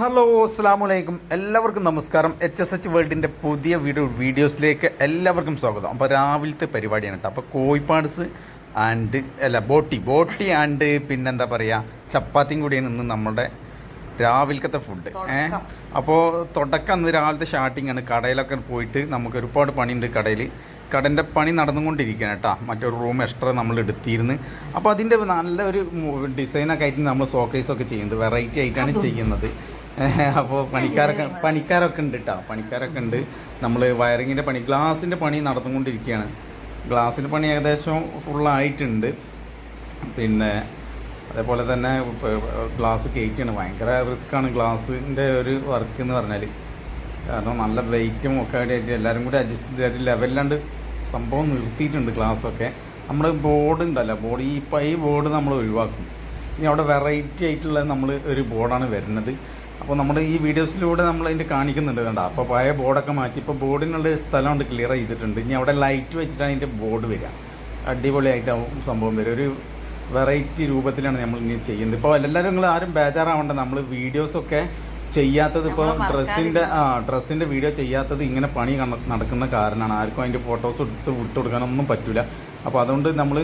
Hello അസ്സാം വലൈക്കും എല്ലാവർക്കും നമസ്കാരം. എച്ച് എസ് എച്ച് വേൾഡിന്റെ പുതിയ വീഡിയോ വീഡിയോസിലേക്ക് എല്ലാവർക്കും സ്വാഗതം. അപ്പോൾ രാവിലത്തെ പരിപാടിയാണ് കേട്ടോ. അപ്പോൾ കോഴിപ്പാട്സ് ആൻഡ് അല്ല ബോട്ടി. ബോട്ടി ആൻഡ് പിന്നെന്താ പറയുക ചപ്പാത്തിയും കൂടിയാണ് ഇന്ന് നമ്മുടെ രാവിലത്തെ ഫുഡ് ഏഹ് അപ്പോൾ തുടക്കം അന്ന് രാവിലത്തെ സ്റ്റാർട്ടിംഗ് ആണ്. കടയിലൊക്കെ പോയിട്ട് നമുക്ക് ഒരുപാട് പണിയുണ്ട് കടയിൽ കടന്റെ പണി നടന്നുകൊണ്ടിരിക്കുകയാണ് കേട്ടോ. മറ്റൊരു റൂം എക്സ്ട്രാ നമ്മൾ എടുത്തിരുന്നു. അപ്പോൾ അതിന്റെ നല്ലൊരു ഡിസൈനൊക്കെ ആയിട്ട് നമ്മൾ സോക്കേസൊക്കെ ചെയ്യുന്നത് വെറൈറ്റി ആയിട്ടാണ് ചെയ്യുന്നത്. അപ്പോൾ പണിക്കാരൊക്കെ പണിക്കാരൊക്കെ ഉണ്ട് കേട്ടോ പണിക്കാരൊക്കെ ഉണ്ട്. നമ്മൾ വയറിങ്ങിന്റെ പണി ഗ്ലാസിന്റെ പണി നടന്നുകൊണ്ടിരിക്കുകയാണ്. ഗ്ലാസിന്റെ പണി ഏകദേശം ഫുള്ളായിട്ടുണ്ട് പിന്നെ അതേപോലെ തന്നെ ഗ്ലാസ് കേക്കാണ്. ഭയങ്കര റിസ്ക്കാണ് ഗ്ലാസിന്റെ ഒരു വർക്ക് എന്ന് പറഞ്ഞാൽ കാരണം നല്ല വെയിറ്റും ഒക്കെ ആയിട്ട് എല്ലാവരും കൂടി അഡ്ജസ്റ്റ് ചെയ്തിട്ട് ലെവലിലാണ്ട് സംഭവം നിർത്തിയിട്ടുണ്ട് ഗ്ലാസ്സൊക്കെ നമ്മൾ ബോർഡ് ഉണ്ടല്ലോ ബോർഡ് ഈ ഈ ബോർഡ് നമ്മൾ ഒഴിവാക്കും. ഇനി അവിടെ വെറൈറ്റി ആയിട്ടുള്ള നമ്മൾ ഒരു ബോർഡാണ് വരുന്നത്. അപ്പോൾ നമ്മൾ ഈ വീഡിയോസിലൂടെ നമ്മൾ അതിന്റെ കാണിക്കുന്നുണ്ട് കണ്ട? അപ്പോൾ പഴയ ബോർഡൊക്കെ മാറ്റി ഇപ്പോൾ ബോർഡിനുള്ള ഒരു സ്ഥലം കൊണ്ട് ക്ലിയർ ചെയ്തിട്ടുണ്ട്. ഇനി അവിടെ ലൈറ്റ് വെച്ചിട്ടാണ് അതിന്റെ ബോർഡ് വരിക. അടിപൊളിയായിട്ടാവും സംഭവം വരും ഒരു വെറൈറ്റി രൂപത്തിലാണ് നമ്മൾ ഇനി ചെയ്യുന്നത്. ഇപ്പോൾ എല്ലാവരും നിങ്ങൾ ആരും ബേജാറാവണ്ട. നമ്മൾ വീഡിയോസൊക്കെ ചെയ്യാത്തത് ഇപ്പോൾ ഡ്രസ്സിന്റെ ആ ഡ്രസ്സിന്റെ വീഡിയോ ചെയ്യാത്തത് ഇങ്ങനെ പണി നടക്കുന്ന കാരണമാണ്. ആർക്കും അതിന്റെ ഫോട്ടോസ് എടുത്ത് വിട്ടു കൊടുക്കാനൊന്നും പറ്റില്ല അപ്പോൾ അതുകൊണ്ട് നമ്മൾ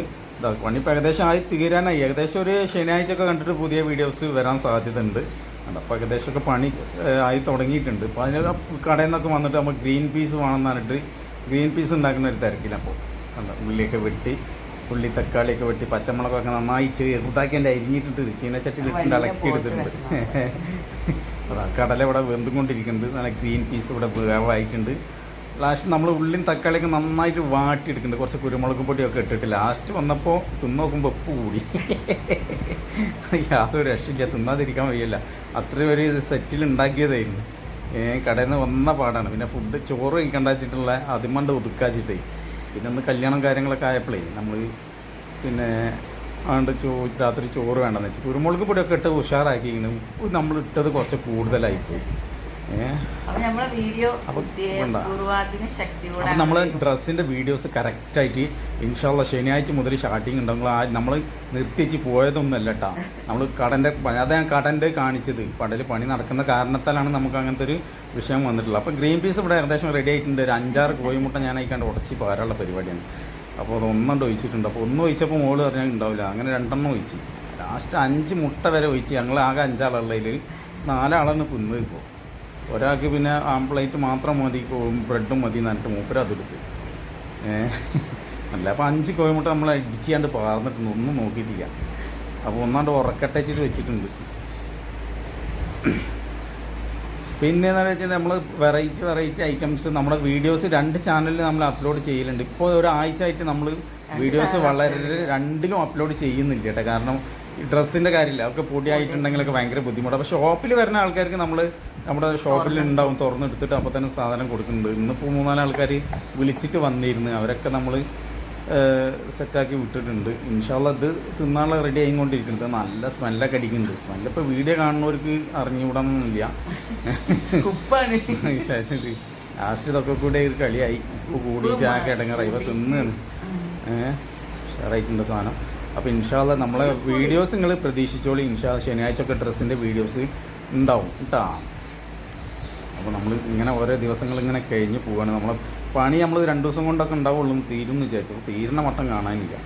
പണി ഇപ്പോൾ ഏകദേശം ആയി തീരാനായി. ഏകദേശം ഒരു ശനിയാഴ്ച ഒക്കെ കണ്ടിട്ട് പുതിയ വീഡിയോസ് വരാൻ സാധ്യതയുണ്ട്. അപ്പോൾ ഏകദേശമൊക്കെ പണി ആയി തുടങ്ങിയിട്ടുണ്ട്. അപ്പോൾ അതിന് കടയിൽ നിന്നൊക്കെ വന്നിട്ട് നമ്മൾ ഗ്രീൻ പീസ് വേണമെന്ന് പറഞ്ഞിട്ട് ഗ്രീൻ പീസ് ഉണ്ടാക്കുന്ന ഒരു തിരക്കില്ല അപ്പോൾ കണ്ട? ഉള്ളിയൊക്കെ വെട്ടി ഉള്ളി തക്കാളിയൊക്കെ വെട്ടി പച്ചമുളകൊക്കെ നന്നായി ചെറുതാക്കി എന്റെ അരിഞ്ഞിട്ടിട്ട് ചീനച്ചട്ടിയിൽ ഇട്ടിട്ട് ഇളക്കി എടുത്തിട്ടുണ്ട്. അതാ കടല ഇവിടെ വെന്തുകൊണ്ടിരിക്കുന്നുണ്ട്. നല്ല ഗ്രീൻ പീസ് ഇവിടെ വേവായിട്ടുണ്ട് ലാസ്റ്റ് നമ്മൾ ഉള്ളിൻ തക്കാളിയൊക്കെ നന്നായിട്ട് വാട്ടിയെടുക്കുന്നുണ്ട്. കുറച്ച് കുരുമുളക് പൊടിയൊക്കെ ഇട്ടിട്ട്. ലാസ്റ്റ് വന്നപ്പോൾ തിന്ന് നോക്കുമ്പോൾ ഉപ്പ് കൂടി. യാതൊരു രക്ഷയില്ല. തിന്നാതിരിക്കാൻ വയ്യല്ല. അത്രയും ഒരു സെറ്റിൽ ഉണ്ടാക്കിയതായിരുന്നു. കടയിൽ നിന്ന് വന്ന പാടാണ്. പിന്നെ ഫുഡ് ചോറ് കഴിക്കണ്ടാച്ചിട്ടുള്ള അതിമണ്ട് ഒതുക്കാച്ചിട്ടേ. പിന്നെ ഒന്ന് കല്യാണം കാര്യങ്ങളൊക്കെ ആയപ്പോഴേ നമ്മൾ പിന്നെ അതുകൊണ്ട് ചോ രാത്രി ചോറ് വേണ്ടെന്ന് വെച്ചാൽ കുരുമുളക് പൊടിയൊക്കെ ഇട്ട് ഉഷാറാക്കി ഉപ്പ് നമ്മൾ ഇട്ടത് കുറച്ച് കൂടുതലായിപ്പോയി. അപ്പൊ നമ്മൾ ഡ്രസ്സിന്റെ വീഡിയോസ് കറക്റ്റായിട്ട് ഇൻഷാല്ല ശനിയാഴ്ച മുതൽ സ്റ്റാർട്ടിങ് ഉണ്ടെങ്കിൽ ആ നമ്മൾ നിർത്തിച്ച് പോയതൊന്നുമല്ല കേട്ടോ നമ്മൾ കടന്റെ അതാ ഞാൻ കടന്റെ കാണിച്ചത്. പടൽ പണി നടക്കുന്ന കാരണത്താലാണ് നമുക്ക് അങ്ങനത്തെ ഒരു വിഷയം വന്നിട്ടുള്ളത്. അപ്പോൾ ഗ്രീൻ പീസ് ഇവിടെ ഏകദേശം റെഡി ആയിട്ടുണ്ട്. ഒരു അഞ്ചാറ് കോഴിമുട്ട ഞാൻ അയക്കാണ്ട് ഉടച്ച് പാരാനുള്ള പരിപാടിയാണ്. അപ്പോൾ അത് ഒന്നുണ്ട് ഒഴിച്ചിട്ടുണ്ട്. അപ്പോൾ ഒന്ന് ഒഴിച്ചപ്പോൾ മോൾ പറഞ്ഞാൽ ഉണ്ടാവില്ല അങ്ങനെ രണ്ടെണ്ണം ഒഴിച്ച്. ലാസ്റ്റ് അഞ്ച് മുട്ട വരെ ഒഴിച്ച് ഞങ്ങൾ ആകെ അഞ്ചാളുള്ളതിൽ നാലാളെന്ന് കുന്നു ഇപ്പോൾ ഒരാൾക്ക് പിന്നെ ആംപ്ലേറ്റ് മാത്രം മതി ബ്രെഡും മതി എന്നിട്ട് മൂപ്പര ഏഹ് അല്ല അപ്പോൾ അഞ്ച് കോയമുട്ട നമ്മൾ അടിച്ചാണ്ട് പാർന്നിട്ടുണ്ട് ഒന്നും നോക്കിയിട്ടില്ല. അപ്പോൾ ഒന്നാണ്ട് ഉറക്കട്ടച്ചിട്ട് വെച്ചിട്ടുണ്ട്. പിന്നെ എന്ന് വെച്ചാൽ നമ്മൾ വെറൈറ്റി വെറൈറ്റി ഐറ്റംസ് നമ്മുടെ വീഡിയോസ് രണ്ട് ചാനലിൽ നമ്മൾ അപ്ലോഡ് ചെയ്യലുണ്ട്. ഇപ്പോൾ ഒരാഴ്ച ആയിട്ട് നമ്മൾ വീഡിയോസ് വളരെ രണ്ടിലും അപ്ലോഡ് ചെയ്യുന്നില്ല കേട്ടോ. കാരണം ഡ്രസ്സിന്റെ കാര്യമില്ല. അവർക്ക് പൊടിയായിട്ടുണ്ടെങ്കിലൊക്കെ ഭയങ്കര ബുദ്ധിമുട്ടാണ് അപ്പോൾ ഷോപ്പിൽ വരുന്ന ആൾക്കാർക്ക് നമ്മൾ നമ്മുടെ ഷോപ്പിൽ ഉണ്ടാവും തുറന്നെടുത്തിട്ട് അപ്പോൾ തന്നെ സാധനം കൊടുക്കുന്നുണ്ട്. ഇന്നിപ്പോൾ മൂന്നാൽ ആൾക്കാർ വിളിച്ചിട്ട് വന്നിരുന്നു. അവരൊക്കെ നമ്മൾ സെറ്റാക്കി വിട്ടിട്ടുണ്ട്. ഇൻഷാല്ല ഇത് തിന്നാളെ റെഡി ആയിക്കൊണ്ടിരിക്കുന്നത് നല്ല സ്മെല്ലൊക്കെ അടിക്കുന്നുണ്ട്. സ്മെല്ലിപ്പോൾ വീഡിയോ കാണുന്നവർക്ക് അറിഞ്ഞുകൂടാന്നൊന്നുമില്ല. ഉപ്പാണ് ലാസ്റ്റ് ഇതൊക്കെ കൂടെ ഒരു കളിയായി. കൂടിയിട്ട് ആകെ ഇടങ്ങറായി ഇപ്പം തിന്നാണ്. ഏഹ് ഷെയറായിട്ടുണ്ട് സാധനം. അപ്പോൾ ഇൻഷാല്ല നമ്മളെ വീഡിയോസ് നിങ്ങൾ പ്രതീക്ഷിച്ചോളി. ഇൻഷാ ശനിയാഴ്ച ഒക്കെ ഡ്രസ്സിന്റെ വീഡിയോസ് ഉണ്ടാവും കേട്ടോ അപ്പോൾ നമ്മൾ ഇങ്ങനെ ഓരോ ദിവസങ്ങൾ ഇങ്ങനെ കഴിഞ്ഞ് പോവാണ്. നമ്മളെ പണി നമ്മൾ രണ്ട് ദിവസം കൊണ്ടൊക്കെ ഉണ്ടാവുള്ളൂ തീരും എന്ന് വിചാരിച്ചു. തീരുന്ന മട്ടം കാണാനില്ല.